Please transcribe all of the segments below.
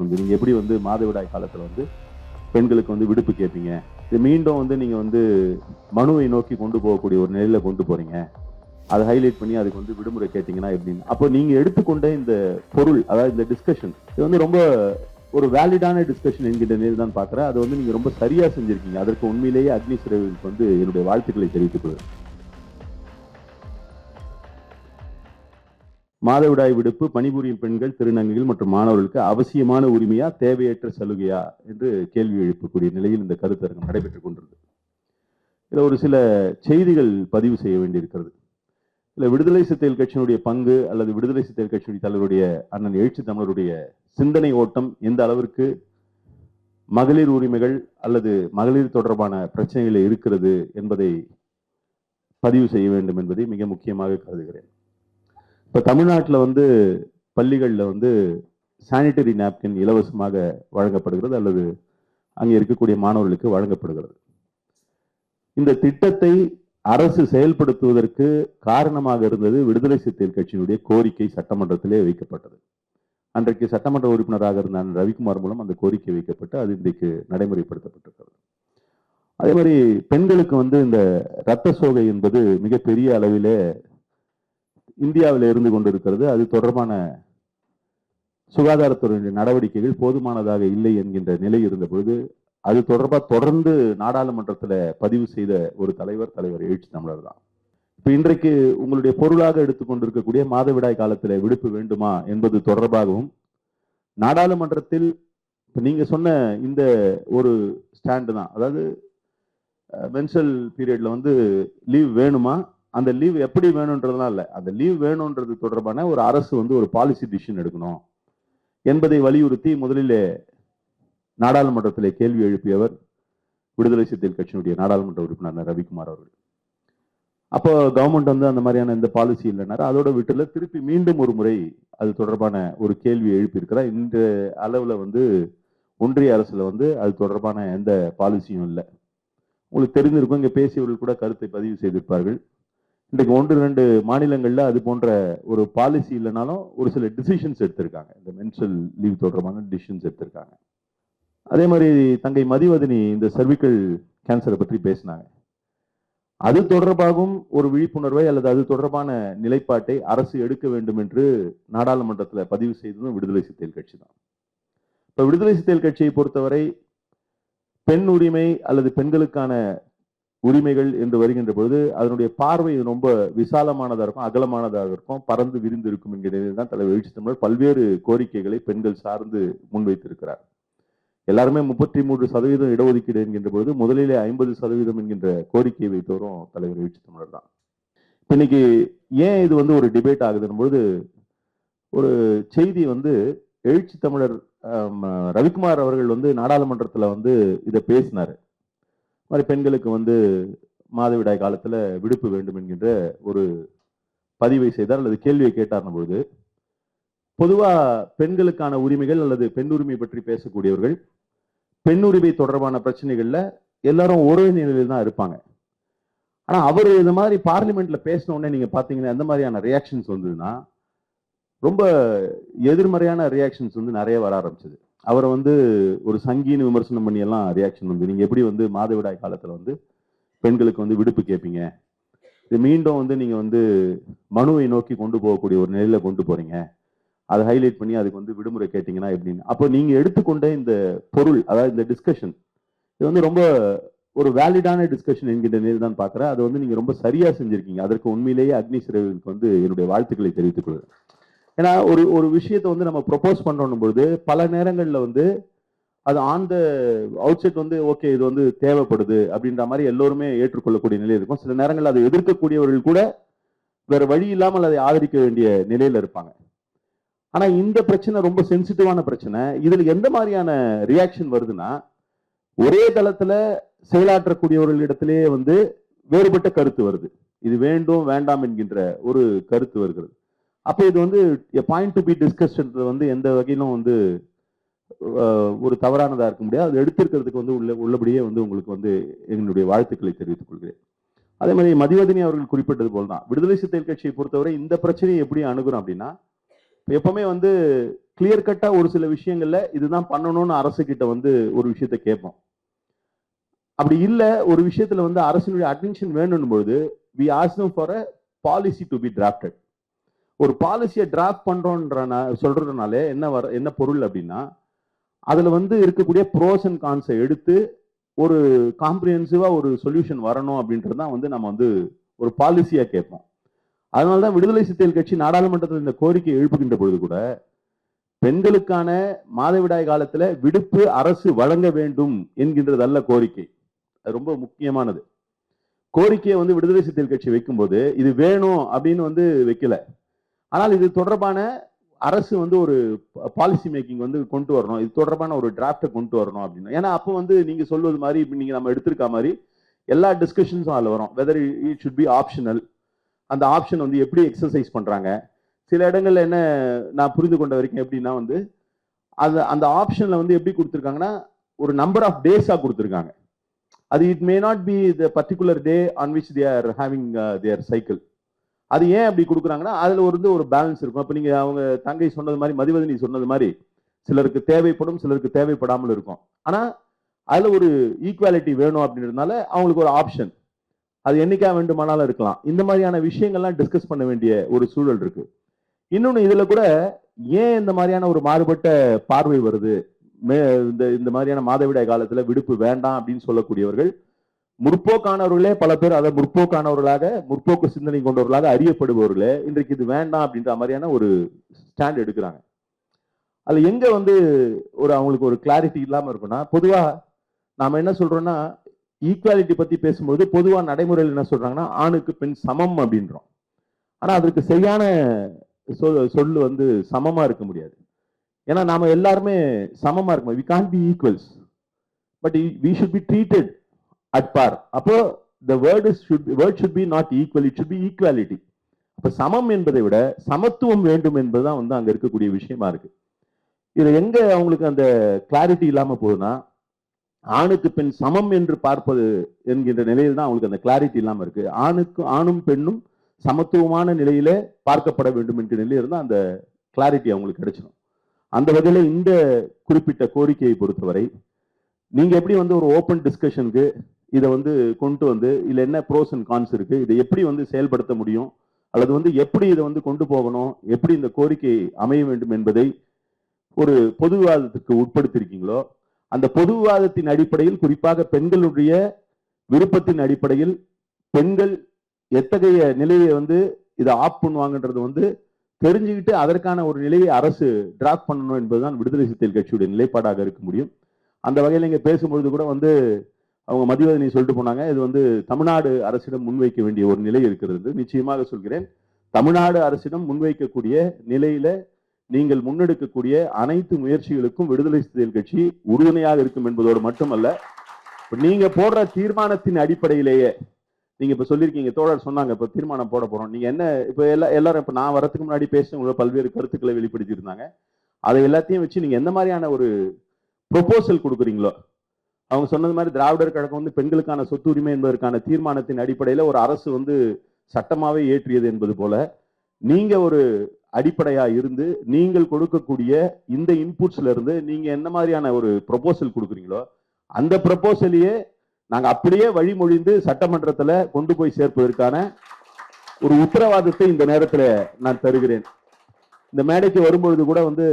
வந்து நீங்க எப்படி வந்து மாதவிடாய் காலத்துல வந்து பெண்களுக்கு வந்து விடுப்பு கேட்பீங்க? இது மீண்டும் வந்து நீங்க வந்து மனுவை நோக்கி கொண்டு போகக்கூடிய ஒரு நிலையில கொண்டு போறீங்க. அதை ஹைலைட் பண்ணி அதுக்கு வந்து விடுமுறை கேட்டீங்கன்னா எப்படின்னு. அப்போ நீங்க எடுத்துக்கொண்ட இந்த பொருள் அதாவது இந்த டிஸ்கஷன் இது வந்து ரொம்ப ஒரு வேலிடான டிஸ்கஷன் என்கின்ற நிலையில் தான் பார்க்குறேன். அதை வந்து நீங்கள் ரொம்ப சரியாக செஞ்சிருக்கீங்க. அதற்கு உண்மையிலேயே அக்னி சிறகுக்கு வந்து என்னுடைய வாழ்த்துக்களை தெரிவித்துக் கொள்கிறேன். மாதவிடாய் விடுப்பு பணிபுரியும் பெண்கள் திருநங்கைகள் மற்றும் மாணவர்களுக்கு அவசியமான உரிமையா தேவையற்ற சலுகையா என்று கேள்வி எழுப்பக்கூடிய நிலையில் இந்த கருத்தரங்கம் நடைபெற்றுக் கொண்டிருந்தது. இதில் ஒரு சில செய்திகள் பதிவு செய்ய வேண்டியிருக்கிறது. இல்லை விடுதலை சிறுத்தைகள் கட்சியினுடைய பங்கு அல்லது விடுதலை சிறுத்தைகள் கட்சியினுடைய தலைவருடைய அண்ணன் எழுச்சி தமிழருடைய சிந்தனை ஓட்டம் எந்த அளவிற்கு மகளிர் உரிமைகள் அல்லது மகளிர் தொடர்பான பிரச்சனைகள் இருக்கிறது என்பதை பதிவு செய்ய வேண்டும் என்பதை மிக முக்கியமாக கருதுகிறேன். இப்போ தமிழ்நாட்டில் வந்து பள்ளிகளில் வந்து சானிட்டரி நாப்கின் இலவசமாக வழங்கப்படுகிறது அல்லது அங்கே இருக்கக்கூடிய மாணவர்களுக்கு வழங்கப்படுகிறது. இந்த திட்டத்தை அரசு செயல்படுத்துவதற்கு காரணமாக இருந்தது விடுதலை சிறுத்தைகள் கட்சியினுடைய கோரிக்கை சட்டமன்றத்திலே வைக்கப்பட்டது. அன்றைக்கு சட்டமன்ற உறுப்பினராக இருந்த ரவிக்குமார் மூலம் அந்த கோரிக்கை வைக்கப்பட்டு அது இன்றைக்கு நடைமுறைப்படுத்தப்பட்டிருக்கிறது. அதே மாதிரி பெண்களுக்கு வந்து இந்த இரத்த சோகை என்பது மிகப்பெரிய அளவிலே இந்தியாவில் இருந்து கொண்டிருக்கிறது. அது தொடர்பான சுகாதாரத்துறையினுடைய நடவடிக்கைகள் போதுமானதாக இல்லை என்கின்ற நிலை இருந்த பொழுது அது தொடர்பாக தொடர்ந்து நாடாளுமன்றத்தில் பதிவு செய்த ஒரு தலைவர் தலைவர் எழுச்சி தமிழர் தான். இப்போ இன்றைக்கு உங்களுடைய பொருளாக எடுத்துக்கொண்டிருக்கக்கூடிய மாதவிடாய் காலத்தில் விடுப்பு வேண்டுமா என்பது தொடர்பாகவும் நாடாளுமன்றத்தில் இப்போ நீங்கள் சொன்ன இந்த ஒரு ஸ்டாண்டு தான் அதாவது மென்சல் பீரியடில் வந்து லீவ் வேணுமா அந்த லீவ் எப்படி வேணுன்றதுலாம் இல்லை. அந்த லீவ் வேணுன்றது தொடர்பான ஒரு அரசு வந்து ஒரு பாலிசி டிசிஷன் எடுக்கணும். என்பதை வலியுறுத்தி முதலிலே நாடாளுமன்றத்திலே கேள்வி எழுப்பியவர் விடுதலை சிறுத்தைகள் கட்சியினுடைய நாடாளுமன்ற உறுப்பினர் ரவிக்குமார் அவர்கள். அப்போ கவர்மெண்ட் வந்து அந்த மாதிரியான எந்த பாலிசி இல்லைனாரு அதோட வீட்டில் திருப்பி மீண்டும் ஒரு முறை அது தொடர்பான ஒரு கேள்வி எழுப்பியிருக்கிறார். இந்த அளவில் வந்து ஒன்றிய அரசில் வந்து அது தொடர்பான எந்த பாலிசியும் இல்லை. உங்களுக்கு தெரிஞ்சிருக்கும். இங்கே பேசியவர்கள் கூட கருத்தை பதிவு செய்திருப்பார்கள். இன்றைக்கு ஒன்று ரெண்டு மாநிலங்களில் அது போன்ற ஒரு பாலிசி இல்லைனாலும் ஒரு சில டிசிஷன்ஸ் எடுத்திருக்காங்க. இந்த மென்சல் லீவ் தொடர்பான டிசிஷன்ஸ் எடுத்திருக்காங்க. அதே மாதிரி தங்கை மதிவதனி இந்த சர்விக்கல் கேன்சரை பற்றி பேசினாங்க. அது தொடர்பாகவும் ஒரு விழிப்புணர்வை அல்லது அது தொடர்பான நிலைப்பாட்டை அரசு எடுக்க வேண்டும் என்று நாடாளுமன்றத்தில் பதிவு செய்ததும் விடுதலை சிறுத்தைகள் கட்சி தான். இப்போ விடுதலை சிறுத்தைகள் கட்சியை பொறுத்தவரை பெண் உரிமை அல்லது பெண்களுக்கான உரிமைகள் என்று வருகின்ற பொழுது அதனுடைய பார்வை ரொம்ப விசாலமானதாக இருக்கும் அகலமானதாக இருக்கும் பறந்து விரிந்து இருக்கும் என்கிற தான் தலைவர் எழுச்சி தமிழர் பல்வேறு கோரிக்கைகளை பெண்கள் சார்ந்து முன்வைத்திருக்கிறார். எல்லாருமே முப்பத்தி மூன்று சதவீதம் இடஒதுக்கீடு என்கின்ற பொழுது முதலிலே ஐம்பது சதவீதம் என்கின்ற கோரிக்கையை வைத்தவரும் தலைவர் எழுச்சி தமிழர் தான். இன்னைக்கு ஏன் இது வந்து ஒரு டிபேட் ஆகுதுன்னு பொழுது ஒரு செய்தி வந்து எழுச்சி தமிழர் ரவிக்குமார் அவர்கள் வந்து நாடாளுமன்றத்தில் வந்து இதை பேசினார். மாதிரி பெண்களுக்கு வந்து மாதவிடாய் காலத்தில் விடுப்பு வேண்டும் என்கின்ற ஒரு பதிவை செய்தார் அல்லது கேள்வியை கேட்டார்ன பொழுது பொதுவாக பெண்களுக்கான உரிமைகள் அல்லது பெண் உரிமை பற்றி பேசக்கூடியவர்கள் பெண் உரிமை தொடர்பான பிரச்சனைகளில் எல்லாரும் ஒரே நிலையில் தான் இருப்பாங்க. ஆனால் அவர் இது மாதிரி பார்லிமெண்ட்ல பேசின உடனே பார்த்தீங்கன்னா பாத்தீங்கன்னா எந்த மாதிரியான ரியாக்ஷன்ஸ் வந்ததுன்னா ரொம்ப எதிர்மறையான ரியாக்ஷன்ஸ் வந்து நிறைய வர ஆரம்பிச்சது. அவரை வந்து ஒரு சங்கின்னு விமர்சனம் பண்ணி எல்லாம் ரியாக்ஷன் வந்து நீங்கள் எப்படி வந்து மாதவிடாய் காலத்தில் வந்து பெண்களுக்கு வந்து விடுப்பு கேட்பீங்க இது மீண்டும் வந்து நீங்கள் வந்து மனுவை நோக்கி கொண்டு போகக்கூடிய ஒரு நிலையில் கொண்டு போகிறீங்க அதை ஹைலைட் பண்ணி அதுக்கு வந்து விடுமுறை கேட்டிங்கன்னா எப்படின்னு. அப்போ நீங்கள் எடுத்துக்கொண்ட இந்த பொருள் அதாவது இந்த டிஸ்கஷன் இது வந்து ரொம்ப ஒரு வேலிடான டிஸ்கஷன் என்கின்ற நிலையில் தான் பார்க்குறேன். அதை வந்து நீங்கள் ரொம்ப சரியாக செஞ்சுருக்கீங்க. அதற்கு உண்மையிலேயே அக்னி சிறகுக்கு வந்து என்னுடைய வாழ்த்துக்களை தெரிவித்துக் கொள்கிறேன். ஏன்னா ஒரு ஒரு விஷயத்தை வந்து நம்ம ப்ரொப்போஸ் பண்ணணும் பொழுது பல நேரங்களில் வந்து அது ஆன் த அவுட் செட் வந்து ஓகே இது வந்து தேவைப்படுது அப்படின்ற மாதிரி எல்லோருமே ஏற்றுக்கொள்ளக்கூடிய நிலை இருக்கும். சில நேரங்களில் அதை எதிர்க்கக்கூடியவர்கள் கூட வேற வழி இல்லாமல் அதை ஆதரிக்க வேண்டிய நிலையில் இருப்பாங்க. ஆனால் இந்த பிரச்சனை ரொம்ப சென்சிட்டிவான பிரச்சனை. இதில் எந்த மாதிரியான ரியாக்ஷன் வருதுன்னா ஒரே தளத்தில் செயலாற்றக்கூடியவர்களிடத்திலேயே வந்து வேறுபட்ட கருத்து வருது. இது வேண்டும் வேண்டாம் என்கின்ற ஒரு கருத்து வருகிறது. அப்போ இது வந்து பாயிண்ட் டு பி டிஸ்கஸ்ன்றது வந்து எந்த வகையிலும் வந்து ஒரு தவறானதாக இருக்க முடியாது. அது எடுத்திருக்கிறதுக்கு வந்து உள்ள உள்ளபடியே வந்து உங்களுக்கு வந்து எங்களுடைய வாழ்த்துக்களை தெரிவித்துக் கொள்கிறேன். அதே மாதிரி மதிவதனி அவர்கள் குறிப்பிட்டது போல் தான் விடுதலை சிறுத்தைகள் கட்சியை பொறுத்தவரை இந்த பிரச்சனையை எப்படி அணுகிறோம் அப்படின்னா எப்பவுமே வந்து கிளியர் கட்டாக ஒரு சில விஷயங்களில் இதுதான் பண்ணணும்னு அரசு கிட்ட வந்து ஒரு விஷயத்த கேட்போம். அப்படி இல்லை ஒரு விஷயத்தில் வந்து அரசினுடைய அட்டென்ஷன் வேணும் பொழுது we asked them for a policy to be drafted ஒரு பாலிசியை டிராஃப்ட் பண்றோன்ற சொல்றதுனால என்ன வர என்ன பொருள் அப்படின்னா அதுல வந்து இருக்கக்கூடிய ப்ரோஸ் அண்ட் கான்ஸை எடுத்து ஒரு காம்ப்ரிஹென்சிவா ஒரு சொல்யூஷன் வரணும் அப்படின்றது தான் வந்து நம்ம வந்து ஒரு பாலிசியா கேட்போம். அதனால தான் விடுதலை சிறுத்தைகள் கட்சி நாடாளுமன்றத்தில் இந்த கோரிக்கை எழுப்புகின்ற பொழுது கூட பெண்களுக்கான மாதவிடாய் காலத்துல விடுப்பு அரசு வழங்க வேண்டும் என்கின்றதல்ல கோரிக்கை. அது ரொம்ப முக்கியமானது. கோரிக்கையை வந்து விடுதலை சிறுத்தைகள் கட்சி வைக்கும்போது இது வேணும் அப்படின்னு வந்து வைக்கல. ஆனால் இது தொடர்பான அரசு வந்து ஒரு பாலிசி மேக்கிங் வந்து கொண்டு வரணும். இது தொடர்பான ஒரு டிராஃப்டை கொண்டு வரணும் அப்படின்னு. ஏன்னா அப்போ வந்து நீங்கள் சொல்வது மாதிரி இப்போ நீங்கள் நம்ம எடுத்திருக்க மாதிரி எல்லா டிஸ்கஷன்ஸும் அதில் வரும். Whether it should be optional அந்த ஆப்ஷன் வந்து எப்படி எக்ஸசைஸ் பண்ணுறாங்க சில இடங்கள்ல என்ன நான் புரிந்து கொண்ட வரைக்கும் எப்படின்னா வந்து அது அந்த ஆப்ஷனில் வந்து எப்படி கொடுத்துருக்காங்கன்னா ஒரு நம்பர் ஆஃப் டேஸாக கொடுத்துருக்காங்க. அது it may not be the particular day on which they are having their cycle அது ஏன் அப்படி கொடுக்குறாங்கன்னா அதில் வந்து ஒரு பேலன்ஸ் இருக்கும். அப்போ நீங்கள் அவங்க தங்கை சொன்னது மாதிரி மதிவதனி சொன்னது மாதிரி சிலருக்கு தேவைப்படும் சிலருக்கு தேவைப்படாமல் இருக்கும். ஆனால் அதில் ஒரு ஈக்குவாலிட்டி வேணும் அப்படின்றதுனால அவங்களுக்கு ஒரு ஆப்ஷன் அது என்னைக்கா வேண்டுமானாலும் இருக்கலாம். இந்த மாதிரியான விஷயங்கள்லாம் டிஸ்கஸ் பண்ண வேண்டிய ஒரு சூழல் இருக்கு. இன்னொன்று இதில் கூட ஏன் இந்த மாதிரியான ஒரு மாறுபட்ட பார்வை வருது? மே இந்த இந்த மாதிரியான மாதவிடாய் காலத்தில் விடுப்பு வேண்டாம் அப்படின்னு சொல்லக்கூடியவர்கள் முற்போக்கானவர்களே பல பேர் அதை முற்போக்கானவர்களாக முற்போக்கு சிந்தனை கொண்டவர்களாக அறியப்படுபவர்களே இன்றைக்கு இது வேண்டாம் அப்படின்ற மாதிரியான ஒரு ஸ்டாண்ட் எடுக்கிறாங்க. அதில் எங்க வந்து ஒரு அவங்களுக்கு ஒரு கிளாரிட்டி இல்லாமல் இருக்குன்னா பொதுவாக நாம என்ன சொல்றோம்னா ஈக்குவாலிட்டி பத்தி பேசும்போது பொதுவாக நடைமுறையில் என்ன சொல்றாங்கன்னா ஆணுக்கு பெண் சமம் அப்படின்றோம். ஆனால் அதற்கு சரியான சொல் சொல் வந்து சமமாக இருக்க முடியாது. ஏன்னா நாம எல்லாருமே சமமாக இருக்கோம். We can be equals but we should be treated at par அப்போ the word is should word should be not equal it should be equality அப்போ சமம் என்பதை விட சமத்துவம் வேண்டும் என்பதுதான் வந்து அங்க இருக்கக்கூடிய விஷயமா இருக்கு. இது எங்க அவங்களுக்கு அந்த கிளாரிட்டி இல்லாமல் போகுதுன்னா ஆணுக்கு பெண் சமம் என்று பார்ப்பது என்கின்ற நிலையில் தான் அவங்களுக்கு அந்த கிளாரிட்டி இல்லாமல் இருக்கு. ஆணுக்கு ஆணும் பெண்ணும் சமத்துவமான நிலையில பார்க்கப்பட வேண்டும் என்கிற நிலையில் இருந்தால் அந்த கிளாரிட்டி அவங்களுக்கு கிடைச்சிடும் அந்த வகையில் இந்த குறிப்பிட்ட கோரிக்கையை பொறுத்தவரை நீங்கள் எப்படி வந்து ஒரு ஓப்பன் டிஸ்கஷனுக்கு இதை வந்து கொண்டு வந்து இதில் என்ன ப்ரோஸ் அண்ட் கான்ஸ் இருக்குது இதை எப்படி வந்து செயல்படுத்த முடியும் அல்லது வந்து எப்படி இதை வந்து கொண்டு போகணும் எப்படி இந்த கோரிக்கை அமைய வேண்டும் என்பதை ஒரு பொது விவாதத்துக்கு உட்படுத்தியிருக்கீங்களோ அந்த பொது விவாதத்தின் அடிப்படையில் குறிப்பாக பெண்களுடைய விருப்பத்தின் அடிப்படையில் பெண்கள் எத்தகைய நிலையை வந்து இதை ஆப் பண்ணுவாங்கன்றது வந்து தெரிஞ்சுக்கிட்டு அதற்கான ஒரு நிலையை அரசு டிராஃப்ட் பண்ணணும் என்பதுதான் விடுதலை சிறுத்தைகள் கட்சியுடைய நிலைப்பாடாக இருக்க முடியும். அந்த வகையில் இங்கே பேசும்பொழுது கூட வந்து அவங்க மதிவதனி சொல்லிட்டு போனாங்க. இது வந்து தமிழ்நாடு அரசிடம் முன்வைக்க வேண்டிய ஒரு நிலை இருக்கிறது. நிச்சயமாக சொல்கிறேன். தமிழ்நாடு அரசிடம் முன்வைக்கக்கூடிய நிலையில நீங்கள் முன்னெடுக்கக்கூடிய அனைத்து முயற்சிகளுக்கும் விடுதலை சிறுத்தைகள் கட்சி உறுதுணையாக இருக்கும் என்பதோடு மட்டுமல்ல நீங்க போடுற தீர்மானத்தின் அடிப்படையிலேயே நீங்க இப்ப சொல்லியிருக்கீங்க தோழர் சொன்னாங்க இப்ப தீர்மானம் போட போறோம். நீங்க என்ன இப்ப எல்லா எல்லாரும் இப்ப நான் வரத்துக்கு முன்னாடி பேசினவங்க பல்வேறு கருத்துக்களை வெளிப்படுத்தி இருந்தாங்க அதை எல்லாத்தையும் வச்சு நீங்க எந்த மாதிரியான ஒரு ப்ரொபோசல் கொடுக்குறீங்களோ அவங்க சொன்னது மாதிரி திராவிடர் கழகம் வந்து பெண்களுக்கான சொத்து உரிமை என்பதற்கான தீர்மானத்தின் அடிப்படையில் ஒரு அரசு வந்து சட்டமாகவே ஏற்றியது என்பது போல நீங்கள் ஒரு அடிப்படையாக இருந்து நீங்கள் கொடுக்கக்கூடிய இந்த இன்புட்ஸ்ல இருந்து நீங்கள் என்ன மாதிரியான ஒரு ப்ரொபோசல் கொடுக்குறீங்களோ அந்த ப்ரொபோசலையே நாங்கள் அப்படியே வழிமொழிந்து சட்டமன்றத்தில் கொண்டு போய் சேர்ப்பதற்கான ஒரு உத்தரவாதத்தை இந்த நேரத்தில் நான் தருகிறேன். இந்த மேடைக்கு வரும்பொழுது கூட வந்து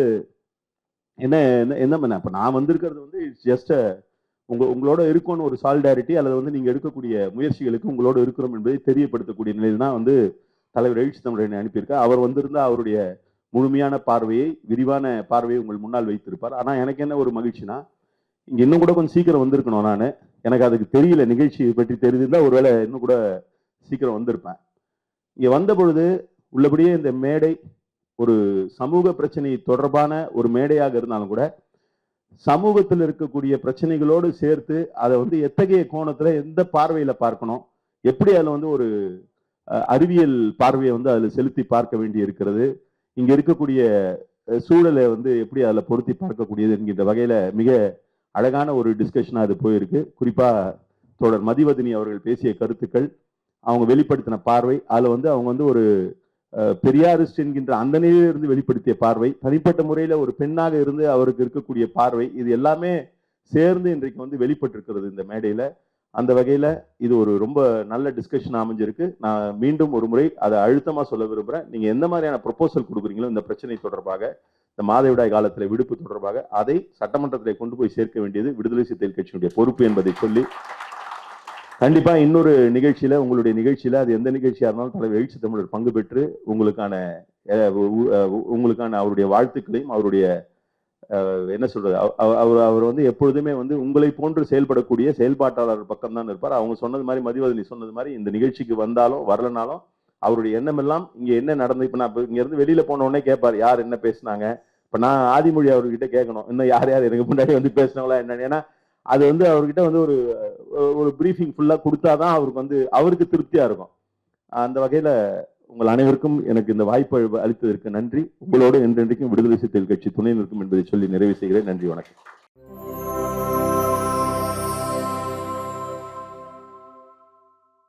என்ன என்ன- என்ன பண்ண? இப்போ நான் வந்திருக்கிறது வந்து இட்ஸ் ஜஸ்ட் உங்க உங்களோட இருக்கும்னு ஒரு சாலிடாரிட்டி அல்லது வந்து நீங்க எடுக்கக்கூடிய முயற்சிகளுக்கு உங்களோட இருக்கிறோம் என்பதை தெரியப்படுத்தக்கூடிய நிலையில் தான் வந்து தலைவர் எழுச்சி தமிழனை அனுப்பியிருக்கா அவர் வந்திருந்தா அவருடைய முழுமையான பார்வையை விரிவான பார்வையை உங்கள் முன்னால் வைத்திருப்பார். ஆனால் எனக்கு என்ன ஒரு மகிழ்ச்சினா இங்கே இன்னும் கூட கொஞ்சம் சீக்கிரம் வந்திருக்கணும் நான். எனக்கு அதுக்கு தெரியல நிகழ்ச்சி பற்றி தெரிஞ்சிருந்தால் ஒருவேளை இன்னும் கூட சீக்கிரம் வந்திருப்பேன். இங்கே வந்த பொழுது உள்ளபடியே இந்த மேடை ஒரு சமூக பிரச்சனை தொடர்பான ஒரு மேடையாக இருந்தாலும் கூட சமூகத்தில் இருக்கக்கூடிய பிரச்சனைகளோடு சேர்த்து அதை வந்து எத்தகைய கோணத்தில் எந்த பார்வையில் பார்க்கணும்? எப்படி அதில் வந்து ஒரு அறிவியல் பார்வையை வந்து அதில் செலுத்தி பார்க்க வேண்டி இருக்கிறது? இங்கே இருக்கக்கூடிய சூழலை வந்து எப்படி அதில் பொருத்தி பார்க்கக்கூடியது என்கின்ற வகையில் மிக அழகான ஒரு டிஸ்கஷனாக அது போயிருக்கு. குறிப்பாக தொடர் மதிவதனி அவர்கள் பேசிய கருத்துக்கள் அவங்க வெளிப்படுத்தின பார்வை அதில் வந்து அவங்க வந்து ஒரு பெரியாரிஸ்ட் என்கின்ற அந்த நிலையிலிருந்து வெளிப்படுத்திய பார்வை தனிப்பட்ட முறையில் ஒரு பெண்ணாக இருந்து அவருக்கு இருக்கக்கூடிய பார்வை இது எல்லாமே சேர்ந்து இன்றைக்கு வந்து வெளிப்பட்டிருக்கிறது இந்த மேடையில். அந்த வகையில் இது ஒரு ரொம்ப நல்ல டிஸ்கஷன் அமைஞ்சிருக்கு. நான் மீண்டும் ஒரு முறை அதை அழுத்தமாக சொல்ல விரும்புகிறேன் நீங்கள் எந்த மாதிரியான ப்ரொபோசல் கொடுக்குறீங்களோ இந்த பிரச்சனை தொடர்பாக இந்த மாதவிடாய் காலத்தில் விடுப்பு தொடர்பாக அதை சட்டமன்றத்தில் கொண்டு போய் சேர்க்க வேண்டியது விடுதலை சிறுத்தைகள் கட்சியினுடைய பொறுப்பு என்பதை சொல்லி கண்டிப்பா இன்னொரு நிகழ்ச்சியில உங்களுடைய நிகழ்ச்சியில அது எந்த நிகழ்ச்சியாக இருந்தாலும் தலைவர் எழுச்சி தமிழர் பங்கு பெற்று உங்களுக்கான உங்களுக்கான அவருடைய வாழ்த்துக்களையும் அவருடைய என்ன சொல்றது அவ- அவர் அவர் வந்து எப்பொழுதுமே வந்து உங்களை போன்று செயல்படக்கூடிய செயல்பாட்டாளர் பக்கம் தான் இருப்பார். அவங்க சொன்னது மாதிரி மதிவதனி சொன்னது மாதிரி இந்த நிகழ்ச்சிக்கு வந்தாலும் வரலனாலும் அவருடைய எண்ணம் எல்லாம் இங்க என்ன நடந்து இப்ப நான் இப்ப இங்க இருந்து வெளியில போன உடனே கேட்பார் யார் என்ன பேசுனாங்க? இப்ப நான் ஆதிமொழி அவர்கிட்ட கேட்கணும். இன்னும் யார் யார் எனக்கு முன்னாடி வந்து பேசினவங்களா என்னன்னு? ஏன்னா அது வந்து அவர்கிட்ட வந்து ஒரு ஒரு ப்ரீஃபிங் ஃபுல்லா கொடுத்தாதான் அவருக்கு வந்து அவருக்கு திருப்தியா இருக்கும். அந்த வகையில உங்கள் அனைவருக்கும் எனக்கு இந்த வாய்ப்பு அளித்ததற்கு நன்றி. உங்களோடு என்றென்றைக்கும் விடுதலை சிறுத்தைகள் கட்சி துணை நிற்கும் என்பதை சொல்லி நிறைவு செய்கிறேன். நன்றி வணக்கம்.